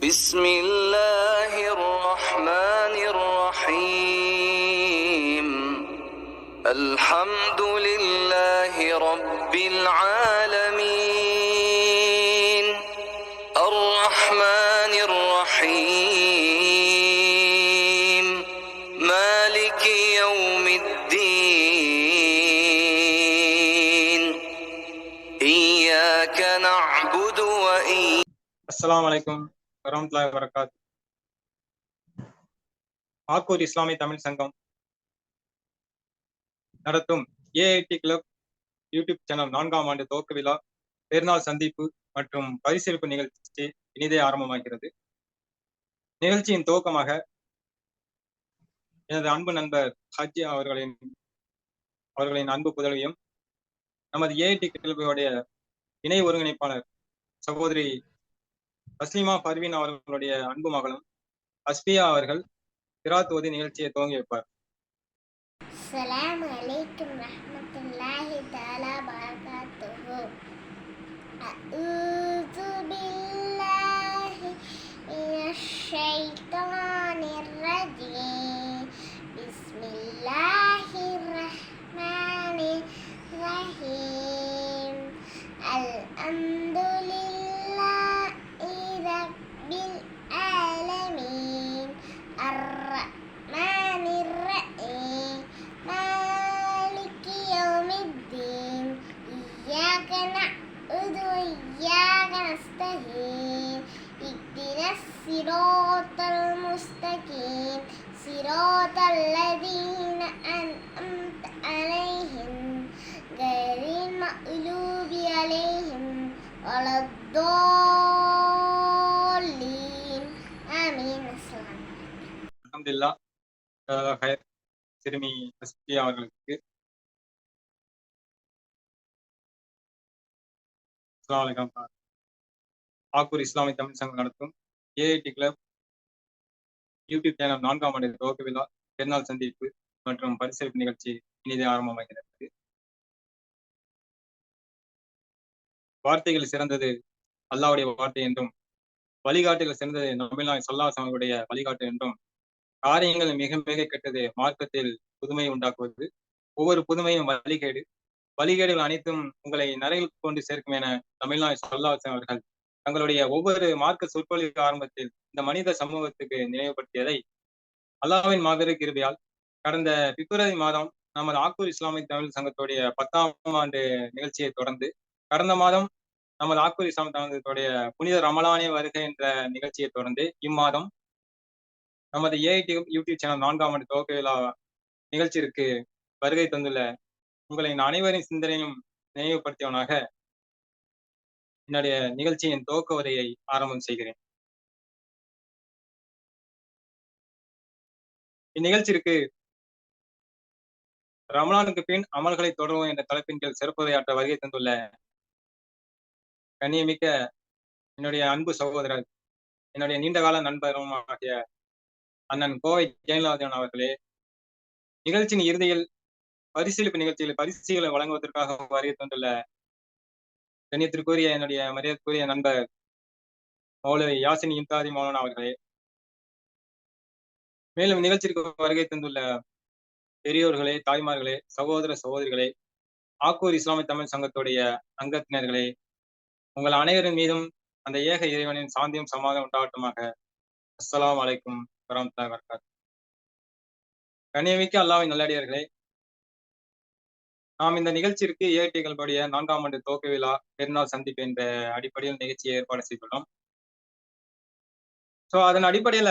بسم الله الرحمن الرحيم. الحمد لله رب العالمين. الرحمن الرحيم. مالك يوم الدين. إياك نعبد وإياك السلام عليكم. வரமத்துல்லாஹி வரகாத் ஆக்கூர் இஸ்லாமிய தமிழ் சங்கம் நடத்தும் ஏஐடி கிளப் யூடியூப் சேனல் நான்காம் ஆண்டு துவக்க விழா பெருநாள் சந்திப்பு மற்றும் பரிசீலிப்பு நிகழ்ச்சி இனிதே ஆரம்பமாகிறது. நிகழ்ச்சியின் துவக்கமாக எனது அன்பு நண்பர் ஹஜ்ஜி அவர்களின் அவர்களின் அன்பு புதல்வியும் நமது ஏஐடி கிளப்புடைய இணை ஒருங்கிணைப்பாளர் சகோதரி தஸ்லிமா பர்வீன் அவர்களுடைய அன்பு மகளும் அஸ்பியா அவர்கள் கிராத் ஓதி நிகழ்ச்சியை துவங்கி வைப்பார் السلام عليكم ورحمة الله تعالى وبركاته أعوذ بالله من الشيطان اهدنا الصراط المستقيم صراط الذين أنعمت عليهم غير المغلوب عليهم ولا الضالين آمين السلام அல்ஹம்துலில்லாஹ் அஹ் ஹைர் சிறுமி அஸ்பியா அவர்களுக்கு அஸ்ஸலாமு அலைக்கும் ஆக்கூர் இஸ்லாமிய தமிழ் சங்கம் நடத்தும் ஏஐடி கிளப் யூடியூப் சேனல் நான்காம் ஆண்டு துவக்க விழா பெருநாள் சந்திப்பு மற்றும் பரிசளிப்பு நிகழ்ச்சி இனிதே ஆரம்பமாகிறது. வார்த்தைகள் சிறந்தது அல்லாவுடைய வார்த்தை என்றும் வழிகாட்டுகள் சிறந்தது நபிலாய் சொல்லாஸ் அவர்களுடைய வழிகாட்டு என்றும் காரியங்கள் மிக மிக கெட்டது மார்க்கத்தில் புதுமை உண்டாக்குவது ஒவ்வொரு புதுமையும் வழிகேடு வழிகேடுகள் அனைத்தும் உங்களை நரையில் கொண்டு சேர்க்கும் என தமிழ்நாடு சொல்லாசன் அவர்கள் தங்களுடைய ஒவ்வொரு மார்க்க சொற்பொழிவு ஆரம்பத்தில் இந்த மனித சமூகத்துக்கு நினைவுபடுத்தியதை அல்லாஹ்வின் மாபெரும் கிருபையால் கடந்த பிப்ரவரி மாதம் நமது ஆக்கூர் இஸ்லாமிய தமிழ் சங்கத்துடைய பத்தாம் ஆண்டு நிகழ்ச்சியை தொடர்ந்து கடந்த மாதம் நமது ஆக்கூர் இஸ்லாமிய தமிழகத்துடைய சங்கத்துடைய புனித ரமலானே வருகை என்ற நிகழ்ச்சியை தொடர்ந்து இம்மாதம் நமது ஏஐடி யூடியூப் சேனல் நான்காம் ஆண்டு துவக்க விழா நிகழ்ச்சிக்கு வருகை தந்துள்ள உங்களின் அனைவரின் சிந்தனையும் நினைவுபடுத்தியவனாக என்னுடைய நிகழ்ச்சியின் துவக்க உரையை ஆரம்பம் செய்கிறேன். இந்நிகழ்ச்சிக்கு ரமலானுக்கு பின் அமல்களை தொடரும் என்ற தலைப்பின் கீழ் சிறப்புரையாற்ற வருகை தந்துள்ள கண்ணியமிக்க என்னுடைய அன்பு சகோதரர் என்னுடைய நீண்டகால நண்பரும் ஆகிய அண்ணன் கோவை ஜெயலலிதன் அவர்களே நிகழ்ச்சியின் இறுதியில் பரிசீலிப்பு நிகழ்ச்சியில் பரிசுகளை வழங்குவதற்காக வருகை தந்துள்ள கண்ணியத்திற்குரிய என்னுடைய மரியாதைக்குரிய நண்பர் மௌலவி யாசின் இம்தாதி மௌலன் அவர்களே. மேலும் நிகழ்ச்சிக்கு வருகை தந்துள்ள பெரியோர்களே தாய்மார்களே சகோதர சகோதரிகளே ஆக்கூர் இஸ்லாமிய தமிழ் சங்கத்துடைய அங்கத்தினர்களே உங்கள் அனைவரின் மீதும் அந்த ஏக இறைவனின் சாந்தியும் சமாக உண்டாகட்டுமாக. அஸ்லாம் வலைக்கும் வரமத்தா வபரகாத் கண்ணியமிக்க அல்லாவின் நல்லடியார்களே நாம் இந்த நிகழ்ச்சிக்கு ஏஐடிகளுடைய நான்காம் ஆண்டு துவக்க விழா பெருநாள் சந்திப்பு என்ற அடிப்படையில் நிகழ்ச்சியை ஏற்பாடு செய்துள்ளோம். ஸோ அதன் அடிப்படையில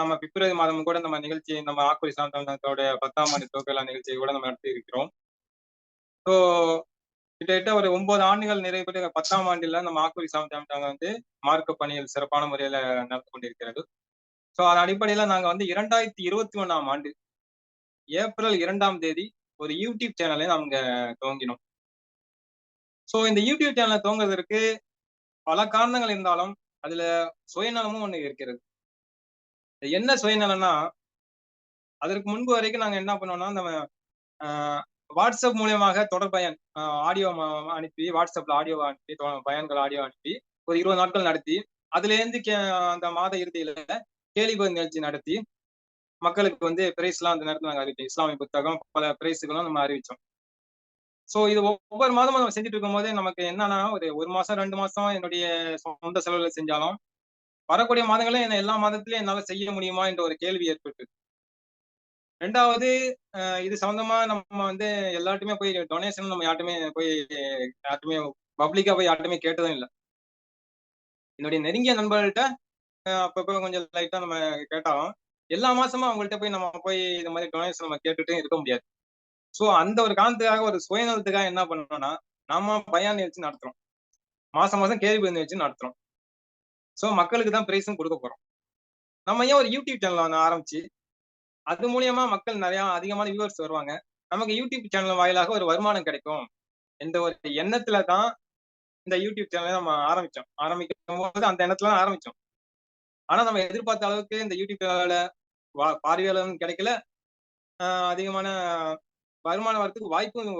நம்ம பிப்ரவரி மாதம் கூட நம்ம நிகழ்ச்சி நம்ம ஆக்குரி இஸ்லாம் பத்தாம் ஆண்டு துவக்க விழா நிகழ்ச்சியை கூட நம்ம நடத்தி இருக்கிறோம். ஸோ கிட்டத்தட்ட ஒரு ஒன்பது ஆண்டுகள் நிறைவு பெற்ற பத்தாம் ஆண்டில் நம்ம ஆக்குரி சாமிட்டாங்க வந்து மார்க்க பணிகள் சிறப்பான முறையில நடந்து கொண்டிருக்கிறது. ஸோ அதன் அடிப்படையில நாங்க வந்து இரண்டாயிரத்தி இருபத்தி ஒண்ணாம் ஆண்டு ஏப்ரல் இரண்டாம் தேதி ஒரு யூடியூப் சேனலை நாங்க துவங்கினோம். ஸோ இந்த யூடியூப் சேனலை துவங்குறதற்கு பல காரணங்கள் இருந்தாலும் அதுல சுயநலமும் ஒண்ணு இருக்கிறது. என்ன சுயநலம்னா அதற்கு முன்பு வரைக்கும் நாங்க என்ன பண்ணோம்னா நம்ம வாட்ஸ்அப் மூலியமாக தொடர் பயன் ஆடியோ அனுப்பி வாட்ஸ்அப்ல ஆடியோ அனுப்பி தொ- பயன்கள் ஆடியோ அனுப்பி ஒரு இருபது நாட்கள் நடத்தி அதுல இருந்து கே- அந்த மாத இறுதியில கேள்வி நிகழ்ச்சி நடத்தி மக்களுக்கு வந்து பிரைஸ் எல்லாம் அந்த நேரத்தில் நாங்கள் அறிவிச்சோம் இஸ்லாமிய புத்தகம் பல பிரைஸுகளும் நம்ம அறிவிச்சோம். சோ இது ஒவ்வொரு மாதமும் நம்ம செஞ்சுட்டு இருக்கும் போது நமக்கு என்னன்னா ஒரு ஒரு மாசம் ரெண்டு மாசம் என்னுடைய சொந்த செலவுல செஞ்சாலும் வரக்கூடிய மாதங்களே என்ன எல்லா மாதத்திலயும் என்னால செய்ய முடியுமா என்ற ஒரு கேள்வி ஏற்பட்டு ரெண்டாவது இது சம்பந்தமா நம்ம வந்து எல்லாருக்குமே போய் டொனேஷன் நம்ம யார்ட்டுமே போய் யார்ட்டுமே பப்ளிக்கா போய் யார்ட்டுமே கேட்டதும் இல்லை. என்னுடைய நெருங்கிய நண்பர்கள்ட்ட அப்பப்போ கொஞ்சம் லைட்டா நம்ம கேட்டாலும் எல்லா மாசமும் அவங்கள்ட்ட போய் நம்ம போய் இந்த மாதிரி டொனேஷன் நம்ம கேட்டுட்டு இருக்க முடியாது. சோ அந்த ஒரு காரணத்துக்காக ஒரு சுயநலத்துக்காக என்ன பண்ணோம்னா நம்ம பயான் வச்சு நடத்துறோம். மாசம் மாசம் கேள்வி பதில் வச்சு நடத்துறோம். சோ மக்களுக்கு தான் பிரைஸும் கொடுக்க போறோம். நம்ம ஏன் ஒரு யூடியூப் சேனல் ஒன்று ஆரம்பிச்சு அது மூலியமா மக்கள் நிறைய அதிகமான வியூவர்ஸ் வருவாங்க. நமக்கு யூடியூப் சேனல் வாயிலாக ஒரு வருமானம் கிடைக்கும். என்ற ஒரு எண்ணத்துல தான் இந்த யூடியூப் சேனலை நம்ம ஆரம்பிச்சோம். ஆரம்பிக்கும் போது அந்த எண்ணத்துல தான் ஆரம்பிச்சோம். ஆனா நம்ம எதிர்பார்த்த அளவுக்கு இந்த யூடியூப் சேனல பார்வையாளரும் கிடைக்கல. ஆஹ் அதிகமான வருமானம் வரத்துக்கு வாய்ப்பும்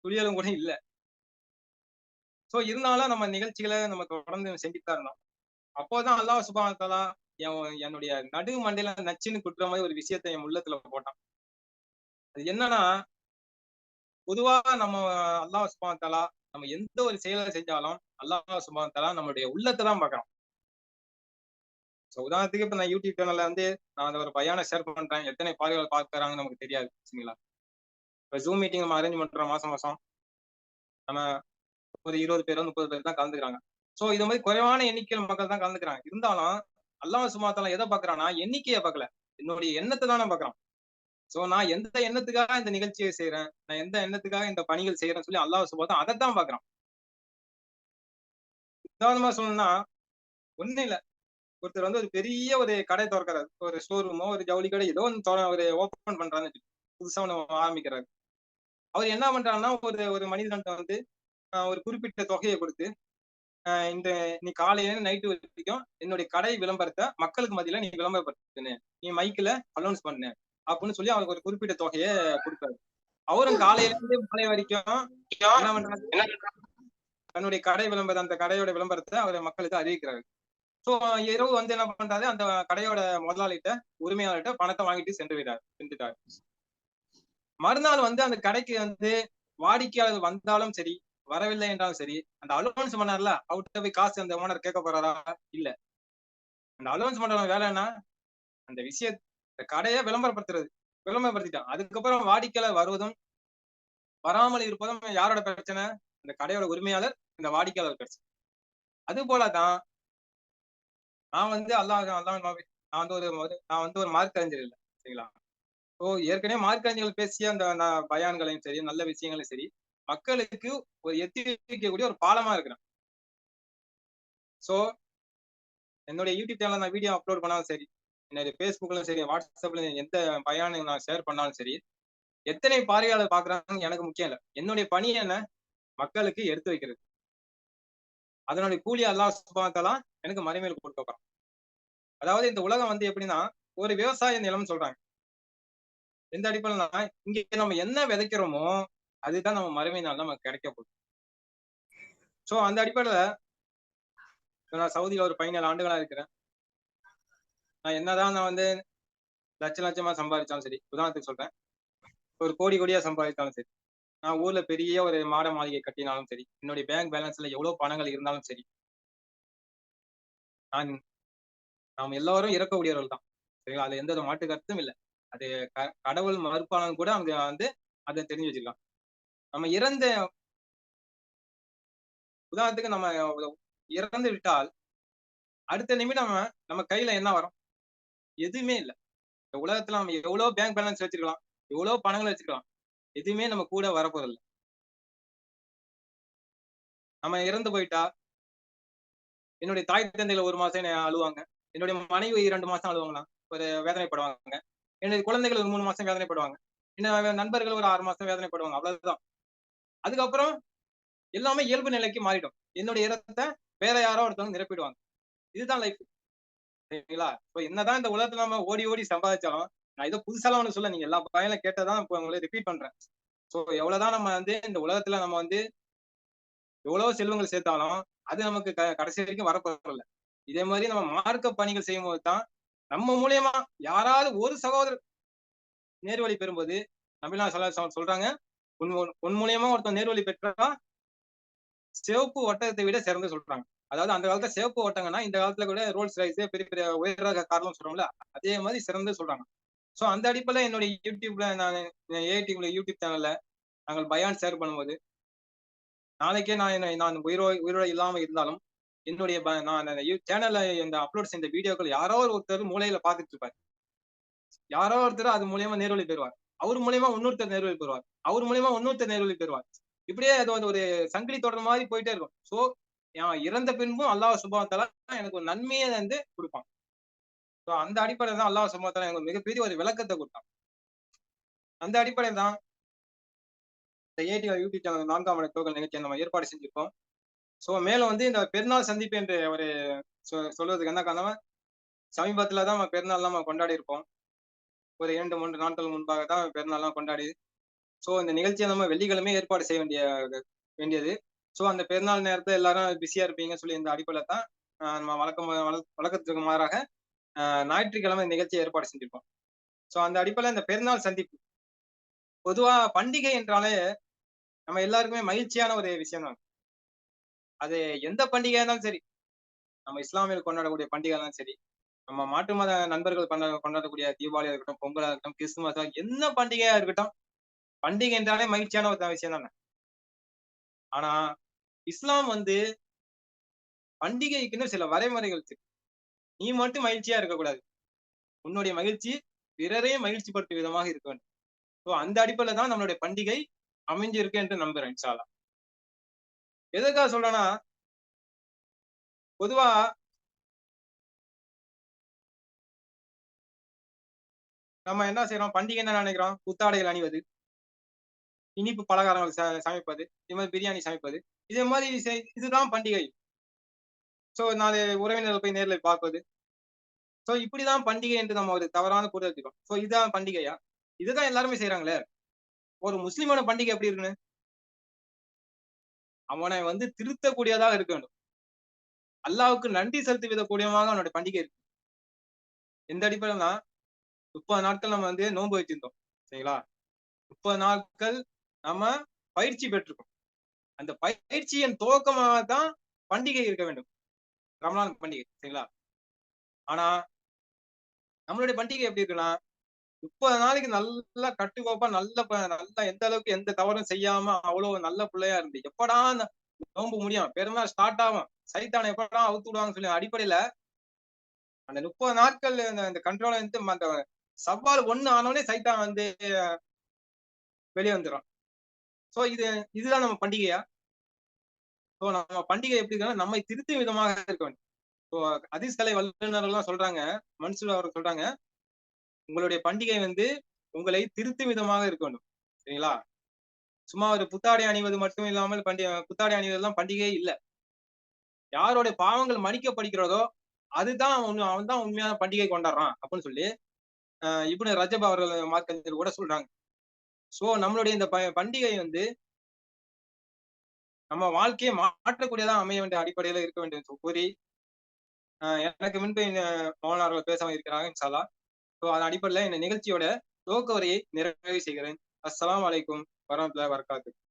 துளியலும் கூட இல்லை. சோ இருந்தாலும் நம்ம நிகழ்ச்சிகளை நம்ம தொடர்ந்து செஞ்சுட்டு இருந்தோம். அப்போதான் அல்லாஹ் சுபான் என் என்னுடைய நடு மண்டையில நச்சுன்னு குட்டுற மாதிரி ஒரு விஷயத்த என் உள்ளத்துல போட்டான். அது என்னன்னா பொதுவா நம்ம அல்லாஹ் சுபான் நம்ம எந்த ஒரு செயலை செஞ்சாலும் அல்லாஹ் சுபான் நம்மளுடைய உள்ளத்தை தான் பார்க்கறோம் ஸோ உதாரணத்துக்கு இப்ப நான் யூடியூப் சேனல்ல வந்து நான் அந்த ஒரு பையனை ஷேர் பண்றேன். எத்தனை பார்வைகள் பார்க்கறாங்கன்னு நமக்கு தெரியாது சரிங்களா? இப்ப ஜூம் மீட்டிங் நம்ம அரேஞ்ச் பண்றோம் மாசம் மாசம். நம்ம ஒரு இருபது பேரோ முப்பது பேர் தான் கலந்துக்கிறாங்க. சோ இது மாதிரி குறைவான எண்ணிக்கையில் மக்கள் தான் கலந்துக்கிறாங்க. இருந்தாலும் அல்லாஹ் சுமாத்தால எதை பாக்குறான்னா எண்ணிக்கையை பார்க்கல. என்னுடைய எண்ணத்தை தானே பாக்குறான் சோ நான் எந்த எண்ணத்துக்காக இந்த நிகழ்ச்சியை செய்யறேன் நான் எந்த எண்ணத்துக்காக இந்த பணிகள் செய்யறேன்னு சொல்லி அல்லாஹ் சுபாத்தா அதை தான் பாக்குறான் உதாரணமா சொல்லணும்னா ஒன்றும் இல்ல. ஒருத்தர் வந்து ஒரு பெரிய ஒரு கடை திறக்கிறாரு. ஒரு ஷோரூமோ ஒரு ஜவுளி கடை ஏதோ ஒன்று ஒரு ஓபன் பண்றான்னு புதுசா ஒண்ணு ஆரம்பிக்கிறாரு. அவர் என்ன பண்றாருன்னா ஒரு ஒரு மனிதன்ட்ட வந்து ஆஹ், ஒரு குறிப்பிட்ட தொகையை கொடுத்து ஆஹ், இந்த நீ காலையில நைட்டு வரைக்கும் என்னுடைய கடை விளம்பரத்தை மக்களுக்கு மத்தியில நீ விளம்பரப்படுத்து நீ மைக்ல அனௌன்ஸ் பண்ணு அப்படின்னு சொல்லி அவருக்கு ஒரு குறிப்பிட்ட தொகையை கொடுத்தாரு. அவரும் காலையில இருந்து மாலை வரைக்கும் என்ன பண்றாரு? தன்னுடைய கடை விளம்பரம் அந்த கடையோட விளம்பரத்தை அவர் மக்களுக்கு அறிவிக்கிறாரு. சோ இரவு வந்து என்ன பண்றாரு? அந்த கடையோட முதலாளிகிட்ட உரிமையாளர்கிட்ட பணத்தை வாங்கிட்டு சென்று விடார் சென்றுட்டார். மறுநாள் வந்து அந்த கடைக்கு வந்து வாடிக்கையாளர் வந்தாலும் சரி வரவில்லை என்றாலும் சரி அந்த அலோன்ஸ் பண்ணார்ல அவர்கிட்ட போய் காசு அந்த ஓனர் கேட்க போறாரா? இல்ல. அந்த அலோன்ஸ் பண்றவங்க வேலை என்ன? அந்த விஷய கடையை விளம்பரப்படுத்துறது. விளம்பரப்படுத்திட்டான். அதுக்கப்புறம் வாடிக்கையாளர் வருவதும் வராமல் இருப்பதும் யாரோட பிரச்சனை? அந்த கடையோட உரிமையாளர் இந்த வாடிக்கையாளர் பிரச்சனை. அது போலதான் நான் வந்து அல்லாஹ் அல்லாஹ் நான் வந்து ஒரு நான் வந்து ஒரு மார்க் அறிஞர் இல்லை சரிங்களா? ஸோ ஏற்கனவே மார்க் அறிஞர்கள் பேசிய அந்த பயான்களையும் சரி நல்ல விஷயங்களையும் சரி மக்களுக்கு ஒரு எத்தி வைக்கக்கூடிய ஒரு பாலமா இருக்கிறேன். ஸோ என்னுடைய யூடியூப் சேனல் நான் வீடியோ அப்லோட் பண்ணாலும் சரி என்னுடைய ஃபேஸ்புக்லையும் சரி வாட்ஸ்அப்ல எந்த பயானை நான் ஷேர் பண்ணாலும் சரி எத்தனை பார்வையாளர் பாக்குறாங்கன்னு எனக்கு முக்கியம் இல்லை. என்னுடைய பணி என்ன? மக்களுக்கு எடுத்து வைக்கிறது. அதனுடைய கூலி அல்லாஹ் சுபாத்தலா எனக்கு மறுமையில் கொடுக்க போறான் அதாவது இந்த உலகம் வந்து எப்படின்னா ஒரு விவசாய நிலம் சொல்றாங்க. எந்த அடிப்படையில்னா இங்க நம்ம என்ன விதைக்கிறோமோ அதுதான் நம்ம மறுமை நாள் நமக்கு கிடைக்க போகுது. சோ அந்த அடிப்படையில நான் சவுதியில ஒரு பதினேழு ஆண்டுகளா இருக்கிறேன். நான் என்னதான் நான் வந்து லட்ச லட்சமா சம்பாதிச்சாலும் சரி உதாரணத்துக்கு சொல்றேன். ஒரு கோடி கோடியா சம்பாதித்தாலும் சரி. நான் ஊர்ல பெரிய ஒரு மாட மாளிகை கட்டினாலும் சரி என்னுடைய பேங்க் பேலன்ஸ்ல எவ்வளவு பணங்கள் இருந்தாலும் சரி நான் நாம் எல்லாரும் இறக்கக்கூடியவர்கள் தான். சரிங்களா? அது எந்த ஒரு மாட்டு கருத்தும் இல்லை. அது க- கடவுள் மறுப்பாளன் கூட அவங்க வந்து அதை தெரிஞ்சு வச்சிருக்கான் நம்ம இறந்த உதாரணத்துக்கு நம்ம இறந்து விட்டால் அடுத்த நிமிடம் நம்ம கையில என்ன வரும்? எதுவுமே இல்லை. இந்த உலகத்துல நம்ம எவ்வளவு பேங்க் பேலன்ஸ் வச்சிருக்கலாம் எவ்வளவு பணங்கள் வச்சிருக்கலாம். எதுவுமே நம்ம கூட வரப்போறதில்ல. நம்ம இறந்து போயிட்டா? என்னுடைய தாய் தந்தையில ஒரு மாசம் என்ன அழுவாங்க. என்னுடைய மனைவி இரண்டு மாசம் அழுவாங்களாம் ஒரு வேதனைப்படுவாங்க. என்னுடைய குழந்தைகள் ஒரு மூணு மாசம் வேதனைப்படுவாங்க. என்ன நண்பர்கள் ஒரு ஆறு மாசம் வேதனைப்படுவாங்க. அவ்வளவுதான். அதுக்கப்புறம் எல்லாமே இயல்பு நிலைக்கு மாறிடும். என்னுடைய இடத்தை வேற யாரோ ஒருத்தவங்க நிரப்பிடுவாங்க. இதுதான் லைஃப் சரிங்களா? இப்போ என்னதான் இந்த உலகத்துல நம்ம ஓடி ஓடி சம்பாதிச்சாலும் நான் இதை புதுசாலாம் ஒண்ணு சொல்ல நீங்க எல்லா பையனும் கேட்டதான் இப்போ உங்களை ரிப்பீட் பண்றேன். ஸோ எவ்வளவுதான் நம்ம வந்து இந்த உலகத்துல நம்ம வந்து எவ்வளவு செல்வங்கள் சேர்த்தாலும் அது நமக்கு க- கடைசி வரைக்கும் வரப்போறதில்ல. இதே மாதிரி நம்ம மார்க்க பணிகள் செய்யும் போது தான் நம்ம மூலியமா யாராவது ஒரு சகோதரர் நேர்வழி பெறும்போது நபிலா சொல்ல சொல்றாங்க. உன் உன் மூலியமா ஒருத்தன் நேர்வழி பெற்றா சிவப்பு வட்டத்தை விட சிறந்து சொல்றாங்க. அதாவது அந்த காலத்துல சிவப்பு ஒட்டங்கன்னா இந்த காலத்துல கூட ரோல்ஸ் ரைஸ் பெரிய பெரிய உயர் காரணம் சொல்றோம்ல அதே மாதிரி சிறந்து சொல்றாங்க. ஸோ அந்த அடிப்படையில என்னுடைய யூடியூப்ல நான் ஏடியூப்ல யூடியூப் சேனல்ல நாங்கள் பயான் ஷேர் பண்ணும்போது நாளைக்கே நான் என்ன- நான் உயிரோ உயிரோட இல்லாமல் இருந்தாலும் என்னுடைய நான் சேனல்ல இந்த அப்லோட் செய்த வீடியோக்கள் யாரோ ஒருத்தர் மூலையில பாத்துட்டு இருப்பார் யாரோ ஒருத்தர் அது மூலியமா நேர்வழி பெறுவார். அவர் மூலியமா இன்னொருத்தர் நேர்வழி பெறுவார். அவர் மூலியமா இன்னொருத்தர் நேர்வழி பெறுவார். இப்படியே அது வந்து ஒரு சங்கிலி தொடர் மாதிரி போயிட்டே இருக்கும். சோ இறந்த பின்பும் அல்லாஹ் சுபாவத்தால எனக்கு ஒரு நன்மையை வந்து கொடுப்பான். ஸோ அந்த அடிப்படையில் தான் அல்லாஹ் சுபாவத்தால எனக்கு மிகப்பெரிய ஒரு விளக்கத்தை கொடுத்தான். அந்த அடிப்படையில் தான் இந்த ஏடி யூடியூப் சேனல் நான்காம் மணி நிகழ்ச்சியை நம்ம ஏற்பாடு செஞ்சுருக்கோம். ஸோ மேலும் வந்து இந்த பெருநாள் சந்திப்பு என்று ஒரு சொ- சொல்வதுக்கு என்ன காரணம் சமீபத்தில் தான் நம்ம பெருநாள் நம்ம கொண்டாடி இருப்போம். ஒரு இரண்டு மூன்று நாட்கள் முன்பாக தான் பெருநாள்லாம் கொண்டாடி. ஸோ இந்த நிகழ்ச்சியை நம்ம வெள்ளிக்கிழமை ஏற்பாடு செய்ய வேண்டிய வேண்டியது. ஸோ அந்த பெருநாள் நேரத்தை எல்லாரும் பிஸியாக இருப்பீங்கன்னு சொல்லி இந்த அடிப்படையில் தான் நம்ம வழக்கம் வழக்கத்துக்கு மாறாக ஞாயிற்றுக்கிழமை இந்த நிகழ்ச்சியை ஏற்பாடு செஞ்சிருக்கோம். ஸோ அந்த அடிப்படையில் இந்த பெருநாள் சந்திப்பு. பொதுவா பண்டிகை என்றாலே நம்ம எல்லாருக்குமே மகிழ்ச்சியான ஒரு விஷயம் தான். அது எந்த பண்டிகையா இருந்தாலும் சரி நம்ம இஸ்லாமியர்கள் கொண்டாடக்கூடிய பண்டிகை இருந்தாலும் சரி நம்ம மாற்று மத நண்பர்கள் கொண்டா கொண்டாடக்கூடிய தீபாவளியா இருக்கட்டும் பொங்கலா இருக்கட்டும் கிறிஸ்துமஸா என்ன பண்டிகையா இருக்கட்டும் பண்டிகை என்றாலே மகிழ்ச்சியான ஒரு விஷயம் தானே. ஆனா இஸ்லாம் வந்து பண்டிகைக்குன்னு சில வரைமுறைகள் இருக்கு. நீ மட்டும் மகிழ்ச்சியா இருக்கக்கூடாது. உன்னுடைய மகிழ்ச்சி பிறரையும் மகிழ்ச்சிப்படுத்தும் விதமாக இருக்க வேண்டும். ஸோ அந்த அடிப்படையில தான் நம்மளுடைய பண்டிகை அமைஞ்சிருக்கு என்று நம்புறேன் இன்ஷால்லா எதுக்காக சொல்றேன்னா பொதுவா நம்ம என்ன செய்யறோம் பண்டிகை என்ன நினைக்கிறோம்? புத்தாடைகள் அணிவது இனிப்பு பலகாரங்கள் ச- சமைப்பது இது மாதிரி பிரியாணி சமைப்பது இதே மாதிரி செய்- இதுதான் பண்டிகை. ஸோ நாலு உறவினர்கள் போய் நேர்ல பார்ப்பது. சோ இப்படிதான் பண்டிகை என்று நம்ம ஒரு தவறான புரிதல் இருக்கோம் ஸோ இதுதான் பண்டிகையா? இதுதான் எல்லாருமே செய்யறாங்களே ஒரு முஸ்லீமான பண்டிகை எப்படி இருக்குன்னு? அவனை வந்து திருத்தக்கூடியதாக இருக்க வேண்டும். அல்லாவுக்கு நன்றி செலுத்தி விதக்கூடியமாக அவனுடைய பண்டிகை இருக்கு. எந்த அடிப்படையில்னா முப்பது நாட்கள் நம்ம வந்து நோன்பு வச்சிருந்தோம் சரிங்களா? முப்பது நாட்கள் நம்ம பயிற்சி பெற்றிருக்கோம். அந்த பயிற்சியின் துவக்கமாக தான் பண்டிகை இருக்க வேண்டும். ரமலான் பண்டிகை சரிங்களா? ஆனா நம்மளுடைய பண்டிகை எப்படி இருக்குன்னா முப்பது நாளைக்கு நல்லா கட்டுக்கோப்பா நல்ல நல்லா எந்த அளவுக்கு எந்த தவறும் செய்யாம அவ்வளவு நல்ல பிள்ளையா இருந்து எப்படா அந்த முடியும் பெருநாள் ஸ்டார்ட் ஆகும் சைத்தான எப்படா அவுத்து விடுவாங்கன்னு சொல்லி அடிப்படையில அந்த முப்பது நாட்கள் அந்த கண்ட்ரோல வந்து அந்த சவால் ஒண்ணு ஆனோடனே சைத்தான் வந்து வெளியே வந்துடும் சோ இது இதுதான் நம்ம பண்டிகையா? ஸோ நம்ம பண்டிகை எப்படி இருக்கா நம்மை திருத்தும் விதமாக இருக்க வேண்டும். ஸோ அதிசலை வல்லுநர்கள்லாம் சொல்றாங்க மன்சூர் அவர் சொல்றாங்க உங்களுடைய பண்டிகை வந்து உங்களை திருத்தும் விதமாக இருக்க வேண்டும். சரிங்களா? சும்மா ஒரு புத்தாடை அணிவது மட்டும் இல்லாமல் பண்டிகை புத்தாடை அணிவதெல்லாம் பண்டிகையே இல்லை. யாரோட பாவங்கள் மன்னிக்கப்படுகிறதோ அதுதான் அவன் அவன் தான் உண்மையான பண்டிகை கொண்டாடுறான் அப்படின்னு சொல்லி இப்படி ரஜப் அவர்கள் மார்க்கத்தில் கூட சொல்றாங்க. சோ நம்மளுடைய இந்த ப- பண்டிகை வந்து நம்ம வாழ்க்கையை மாற்றக்கூடியதா அமைய வேண்டிய அடிப்படையில இருக்க வேண்டும் கூறி ஆஹ் எனக்கு முன்பு மோகனார்கள் பேச இருக்கிறாங்க இன்ஷால்லா ஸோ அதன் அடிப்படையில் இந்த நிகழ்ச்சியோட துவக்க உரையை நிறைவு செய்கிறேன். அஸ்லாம் வலைக்கும் வரமத்துல வரக்காத்து